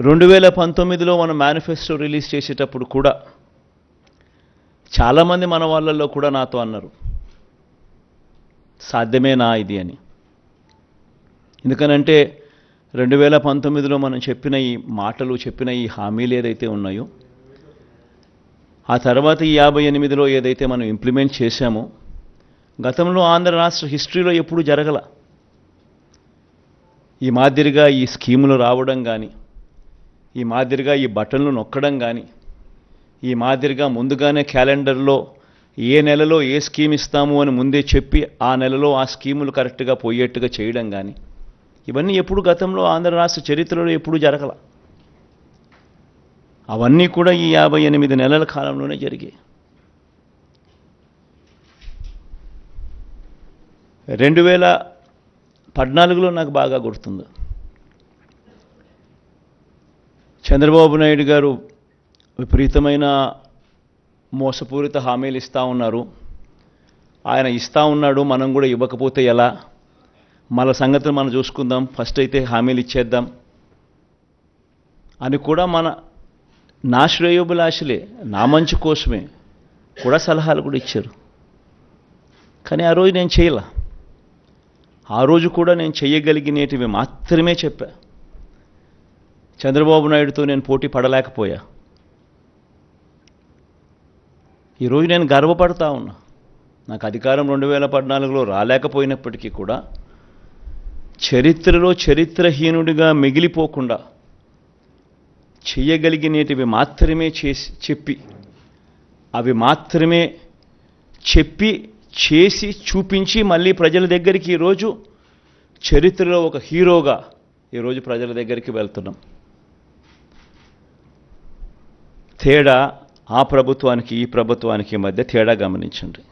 రెండు వేల పంతొమ్మిదిలో మనం మేనిఫెస్టో రిలీజ్ చేసేటప్పుడు కూడా చాలామంది మన వాళ్ళల్లో కూడా నాతో అన్నారు. సాధ్యమేనా ఇది అని. ఎందుకనంటే రెండు వేల పంతొమ్మిదిలో మనం చెప్పిన ఈ మాటలు చెప్పిన ఈ హామీలు ఏదైతే ఉన్నాయో ఆ తర్వాత ఈ యాభై ఎనిమిదిలో ఏదైతే మనం ఇంప్లిమెంట్ చేశామో గతంలో ఆంధ్ర రాష్ట్ర హిస్టరీలో ఎప్పుడూ జరగల ఈ మాదిరిగా ఈ స్కీములు రావడం కానీ ఈ మాదిరిగా ఈ బటన్లు నొక్కడం కానీ ఈ మాదిరిగా ముందుగానే క్యాలెండర్లో ఏ నెలలో ఏ స్కీమ్ ఇస్తాము అని ముందే చెప్పి ఆ నెలలో ఆ స్కీములు కరెక్ట్గా పోయేట్టుగా చేయడం కానీ ఇవన్నీ ఎప్పుడు గతంలో ఆంధ్ర రాష్ట్ర చరిత్రలో ఎప్పుడూ జరగల. అవన్నీ కూడా ఈ యాభై ఎనిమిది నెలల కాలంలోనే జరిగాయి. రెండు వేల పద్నాలుగులో నాకు బాగా గుర్తుంది. చంద్రబాబు నాయుడు గారు విపరీతమైన మోసపూరిత హామీలు ఇస్తూ ఉన్నారు. ఆయన ఇస్తూ ఉన్నాడు మనం కూడా ఇవ్వకపోతే ఎలా? మన సంగతులు మనం చూసుకుందాం. ఫస్ట్ అయితే హామీలు ఇచ్చేద్దాం అని కూడా మన నా శ్రేయోభిలాషులే నా మంచి కోసమే కూడా సలహాలు కూడా ఇచ్చారు. కానీ ఆ రోజు నేను చేయలే. ఆ రోజు కూడా నేను చేయగలిగినేటివి మాత్రమే చెప్పాను చంద్రబాబు నాయుడుతో నేను పోటీ పడలేకపోయా. ఈరోజు నేను గర్వపడతా ఉన్నా. నాకు అధికారం రెండు వేల పద్నాలుగులో రాలేకపోయినప్పటికీ కూడా చరిత్రలో చరిత్రహీనుడిగా మిగిలిపోకుండా చేయగలిగినేటివి మాత్రమే చేసి చెప్పి అవి మాత్రమే చెప్పి చేసి చూపించి మళ్ళీ ప్రజల దగ్గరికి ఈరోజు చరిత్రలో ఒక హీరోగా ఈరోజు ప్రజల దగ్గరికి వెళ్తున్నాం. తేడా ఆ ప్రభుత్వానికి ఈ ప్రభుత్వానికి మధ్య తేడా గమనించండి.